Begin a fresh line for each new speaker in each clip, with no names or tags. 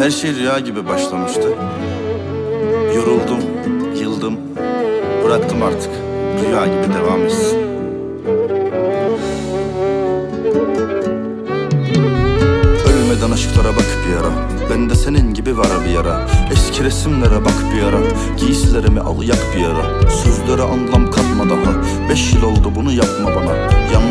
Her şey rüya gibi başlamıştı. Yoruldum, yıldım. Bıraktım artık. Rüya gibi devam etsin. Ölmeden aşklara bak bir ara Ben de senin gibi var bir yara Eski resimlere bak bir ara Giysilerimi al yak bir ara Sözlere anlam katma daha Beş yıl oldu bunu yapma bana Yanlışı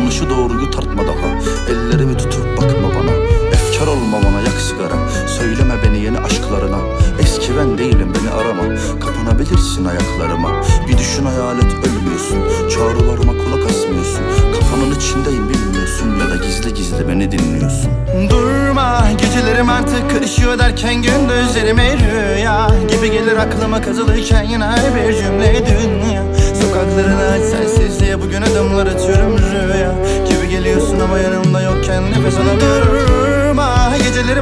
yeni aşklarına Eski ben değilim beni arama. Kapanabilirsin ayaklarıma. Bir düşün hayalet ölmüyorsun. Çağrılarıma kulak asmıyorsun. Kafanın içindeyim bilmiyorsun. Ya da gizli gizli beni dinliyorsun. Durma gecelerim artık karışıyor derken gündüzlerime rüya Gibi gelir aklıma kazılırken yine bir cümle dünya Sokaklarını aç sensizliğe bugün adımlar atıyorum rüya. Gibi geliyorsun ama yanımda yokken nefes gecelerim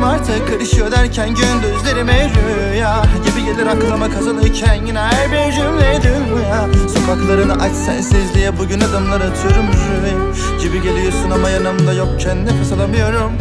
artık karışıyor derken gündüzlerime rüya Gibi gelir aklıma kazılırken yine her bir cümle dünya. Sokaklarını aç sensizliğe bugün adımlar atıyorum rüya Gibi geliyorsun ama yanımda yokken nefes alamıyorum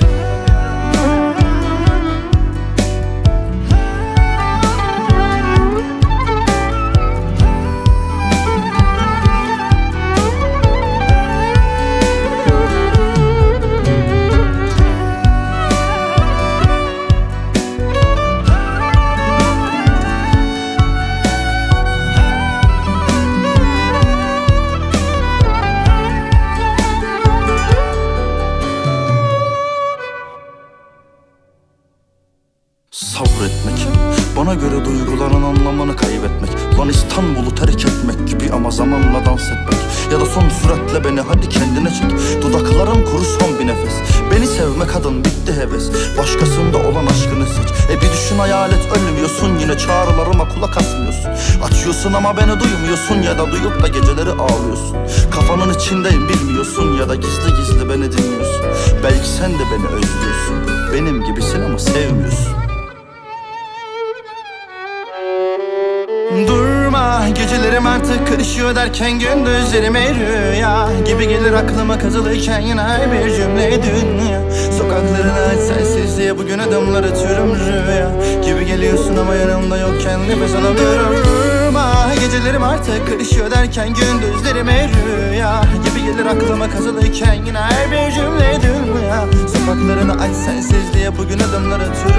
anlamını kaybetmek. Lan İstanbul'u terk etmek gibi ama zamanla dans etmek. Ya da son süratle beni hadi kendine çek. Dudaklarım kuru son bir nefes. Beni sevme kadın bitti heves. Başkasında olan aşkını seç. E bir düşün hayalet ölmüyorsun Yine. Çağrılarıma kulak asmıyorsun. Açıyorsun ama beni duymuyorsun Ya da duyup da geceleri ağlıyorsun. Kafanın içindeyim bilmiyorsun Ya da gizli gizli beni dinliyorsun. Belki sen de beni özlüyorsun. Benim gibisin ama sevmiyorsun gecelerim artık karışıyor derken gündüzlerime rüya Gibi gelir aklıma kazılırken yine bir cümle dünya. Sokaklarını aç sensizliğe bugün adımlar atıyorum rüya Gibi geliyorsun ama yanımda yokken nefes alamıyorum. Durma gecelerim artık karışıyor derken gündüzlerime rüya Gibi gelir aklıma kazılırken yine her bir cümle dünya. Sokaklarını aç sensizliğe bugün adımlar atıyorum